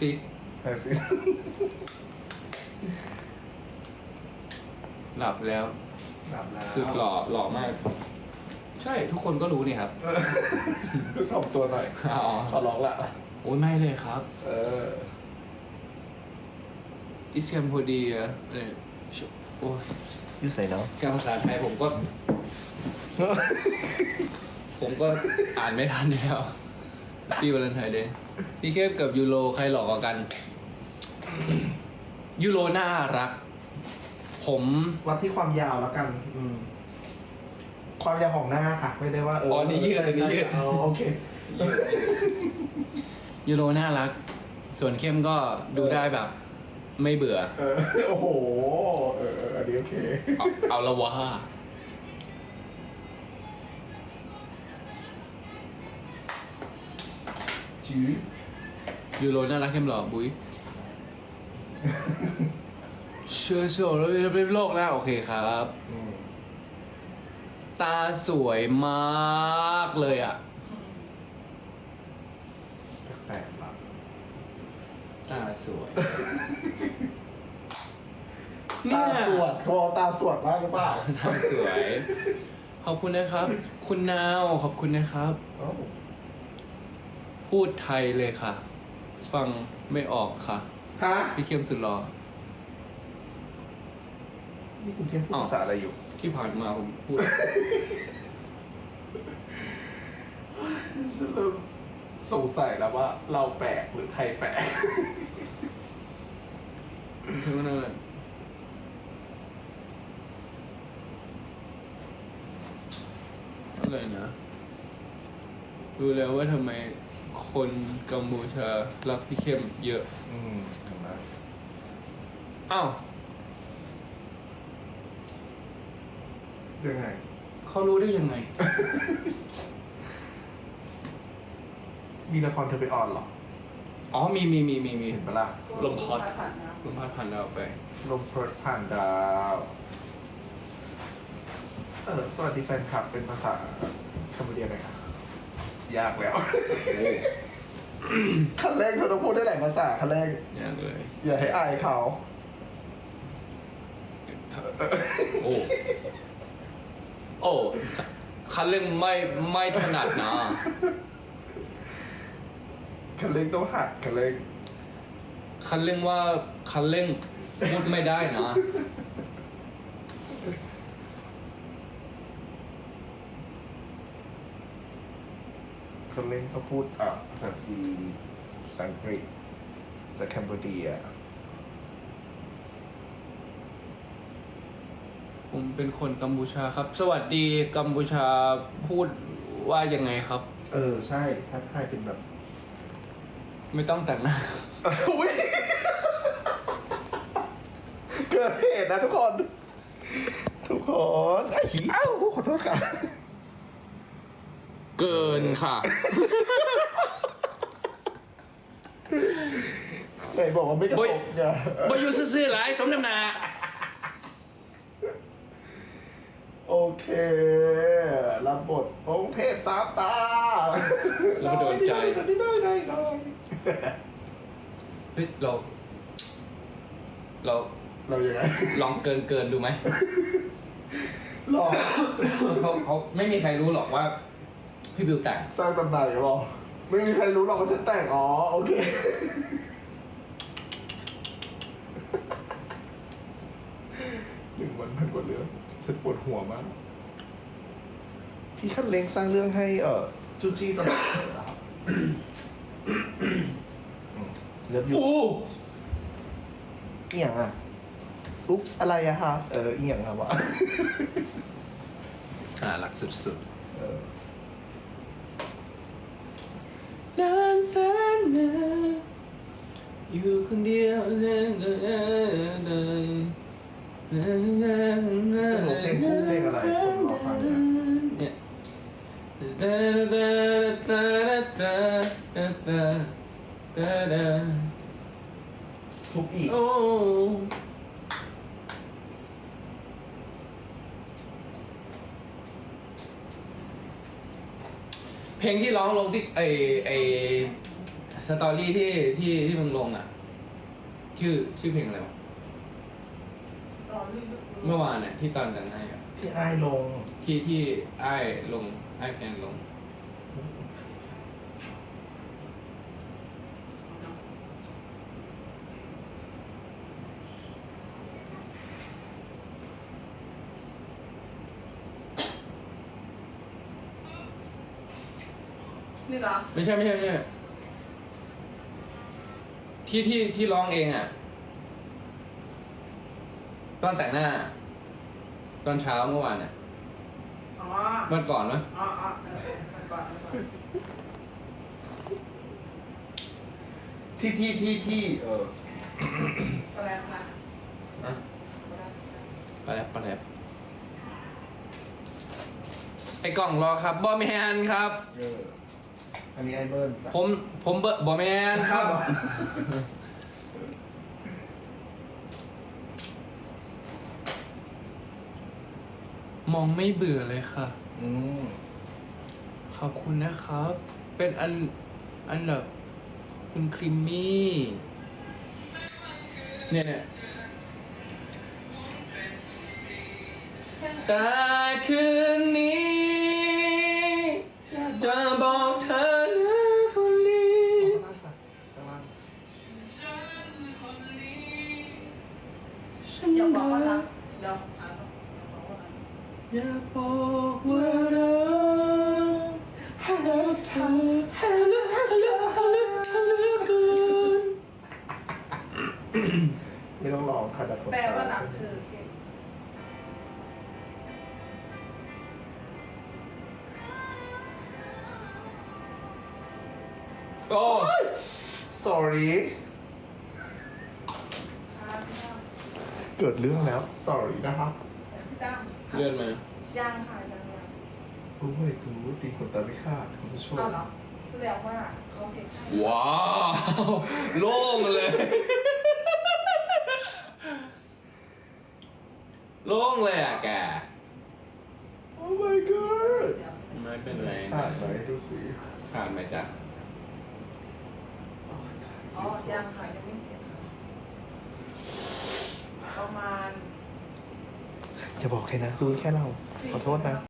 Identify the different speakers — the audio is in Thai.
Speaker 1: ซิส
Speaker 2: แพซิ
Speaker 1: หลับแล้ว
Speaker 2: หลับแล้ว
Speaker 1: สึกหล่อหล่อมาก ใช่ทุกคนก็รู้นี่ครับ
Speaker 2: เออถ่อมตัวหน่อย
Speaker 1: อ๋อ
Speaker 2: ขอร้องละ
Speaker 1: โอ้ยไม่เลยครับ
Speaker 2: เออ
Speaker 1: อิสแคมโพดีอะเนี่ยโอ้ย
Speaker 2: ยูใส่เนาะ
Speaker 1: แค่ภาษาไทยผมก็ ผมก็อ่านไม่ทันแล้วพี่วาเลนไทน์เดย์ พี่เข้มกับยูโรใครหลอกกว่ากัน ยูโรน่ารัก ผม
Speaker 2: วัดที่ความยาวแล้วกัน อืม ความยาวของหน้าค่ะ ไม่ได้ว่าเออ
Speaker 1: อ๋
Speaker 2: อ๋
Speaker 1: อนี่ยืดอันนี้ยืด
Speaker 2: อ๋อโอเค
Speaker 1: ยูโรน่ารัก ส่วนเข้มก็ดูได้แบบ ไม่เบื่อ
Speaker 2: เออ โอ้โห เออเอออันนี้โอเค
Speaker 1: เอาเอาละวะ
Speaker 2: จื้อ
Speaker 1: ยูโรน่ารักเข้มหล่อบุ้ยเชื่อโชว์แล้วเป็นโลกแล้วโอเคครับ
Speaker 2: อืม
Speaker 1: ตาสวยมากเลยอะ
Speaker 2: แปลกๆละ
Speaker 1: ตาสวย
Speaker 2: ตาสวดเขาบอกตาสวดมากหรือเปล่า
Speaker 1: ตาสวย ขอบคุณนะครับ คุณนาวขอบคุณนะครับ
Speaker 2: เอ้า
Speaker 1: พูดไทยเลยค่ะ ฟังไม่ออกค่ะ
Speaker 2: ฮะ
Speaker 1: พี่เข้มสุดหล่อ
Speaker 2: นี่คุณเทียนพูด
Speaker 1: อ้าว
Speaker 2: ภาษาอะไรอยู่
Speaker 1: ที่ผ่านมาผมพูด
Speaker 2: ฉันเริ่มสงสัยแล้วว่าเราแปลกหรือใครแปลก
Speaker 1: เท่านั้นแหละอะไรนะ รู้แล้วว่าทำไม คนกัมพูชารักพี่เข้มเยอะ
Speaker 2: อืมเห็นไหม
Speaker 1: อ้าว
Speaker 2: ยังไง
Speaker 1: เขารู้ได้ยังไง
Speaker 2: มีละครเธอไปออนเหรอ
Speaker 1: อ๋อมีมีมีมีมี
Speaker 2: เห็นปะล่ะ
Speaker 1: ลมพัดลมพัดผ่านดาวไป
Speaker 2: ลมเพลิดผ่านดาว เออ สวัสดีแฟนคลับเป็นภาษาคัมพูเดียหน่อยครับ ยากแล้วคันแรกเธอต้องพูดได้หลายภาษาคันแรก
Speaker 1: ยากเลย
Speaker 2: อย่าให้อายเขา
Speaker 1: โอ้ โอ้คันเร่งไม่ไม่ถนัดนะ
Speaker 2: คันเร่งต้องหัดคันเร่ง
Speaker 1: คันเร่งว่าคันเร่งพูดไม่ได้นะ
Speaker 2: คันเร่งต้องพูดอะภาษาจีนภาษาอังกฤษภาษาแคนเบเดีย
Speaker 1: ผมเป็นคนกัมพูชาครับ สวัสดีกัมพูชาพูดว่ายังไงครับ
Speaker 2: เออ ใช่ถ้าทายเป็นแบบ
Speaker 1: ไม่ต้องแต่งหน้า
Speaker 2: อุ๊ยเกิดเหตุนะทุกคน ทุกคนไอ้หีอ้าวขอโทษค่ะ
Speaker 1: เกินค่ะ
Speaker 2: ไหนบอกว่าไม่กระ
Speaker 1: โอ้
Speaker 2: ท
Speaker 1: ย
Speaker 2: บเนี่ย
Speaker 1: บอยู่ซื่อๆหลายสมน้ำหนา
Speaker 2: โอเค รับบทองค์เทพสามตา
Speaker 1: แล้วก็โดนใจ
Speaker 2: ได้ได้ได้ได้
Speaker 1: เฮ้ยเรา เรา
Speaker 2: เรายังไง
Speaker 1: ลองเกินเกินดูไหม
Speaker 2: หลอก
Speaker 1: เขาเขาไม่มีใครรู้หรอกว่า พี่บิวแต่ง
Speaker 2: สร้างตำนานกันหรอไม่มีใครรู้หรอกว่าฉันแต่ง อ๋อ โอเค หนึ่งวันพันกว่าเรื่อง ฉันปวดหัวมาก พี่คันเล้งสร้างเรื่องให้เอ่อจูจี้ตลอดเลยนะครับเลิฟยู
Speaker 1: อู้
Speaker 2: อีหยังอะ อุ๊บอะไรอะคะ เอออีหยังอะวะ
Speaker 1: น่ารักสุด
Speaker 2: เออ
Speaker 1: ๆ นานแสนนานอยู่คนเดียวเลยเลย
Speaker 2: จะหนูเพลงคู่เพลงอะไรผมรอฟังนะ
Speaker 1: เนี่ยตาตาตาตาตาตาตา
Speaker 2: ทุกอีก
Speaker 1: เพลงที่ร้องลงที่ไอไอสตอรี่ที่ที่ที่มึงลงอะ ชื่อชื่อเพลงอะไรวะ
Speaker 3: รอลื่น
Speaker 1: เมื่อวานเนี่ยที่ตอนแต่งให้อะ
Speaker 2: ที่ไอ้ายลง
Speaker 1: ที่ที่ไอ้ายลงไอ้ายแพนลง
Speaker 3: นี่เหรอ
Speaker 1: ไม่ใช่ไม่ใช่ไม่ใช่ที่ที่ที่ร้องเองอะ ตอนแต่งหน้า ตอนเช้าเมื่อวานเนี่ย
Speaker 3: อ๋อ
Speaker 1: วันก่อนวะ
Speaker 3: อ๋ออ๋อเออมันก่อนมันก่อน
Speaker 2: ที่ที่ที่ที่เออ
Speaker 3: ก็แล้วค่ะ
Speaker 1: อะไปแล้วไปแล้วไอ้กล่องรอครับบอแมนครับ
Speaker 2: เออ อันนี้ไอ้เบิ้ลจ้ะ
Speaker 1: ผมผมเบอร์บอแมนครับ มองไม่เบื่อเลยค่ะ
Speaker 2: อืม
Speaker 1: ขอบคุณนะครับ เป็นอันอันแบบคุณครีมมี่ เนี่ยเนี่ยแต่คืนนี้ จะบอกเธอนะคนนี้
Speaker 2: ข้างล่าง
Speaker 1: ฉัน
Speaker 3: อย่าบอกว่า
Speaker 1: รั
Speaker 3: รั
Speaker 1: ก
Speaker 3: กเดี๋ยวอ่านบอกว่ารัก
Speaker 1: อยากบอกว่ารักให้ รักเธอให้ลึกให้ลึกให้ลึกให้ลึกเกิน
Speaker 2: ไม่ต้องลองค่ะดัดขน
Speaker 3: แปล
Speaker 2: ต
Speaker 3: ว่ารักคือเข้ม
Speaker 1: โอ้
Speaker 2: sorry
Speaker 3: อ่านไม่ได้
Speaker 2: เกิดเรื่องแล้ว sorry นะครับ
Speaker 3: พี่ตั้ม
Speaker 1: เลื่อนมา
Speaker 3: ยังค่ะ ยังยัง
Speaker 2: โอ้ยคุณรู้ดีขนตาไม่ขาดคุณผู้ชม
Speaker 3: เอาเหรอแสดงว่าเขาเสียให้
Speaker 1: ว้าว โล่งเลย โล่งเลยอะแก
Speaker 2: โอ้ my god
Speaker 3: เดี๋ยวใช่ไหม
Speaker 1: ไม่เป็นไร
Speaker 2: ขาดไหมดูสิ
Speaker 1: ขาดไหมจ๊ะ
Speaker 3: อ๋อยังค่ะยังไม่เสร็จค่ะประมาณ
Speaker 2: จะบอกใครนะรู้แค่เรา ขอโทษนะ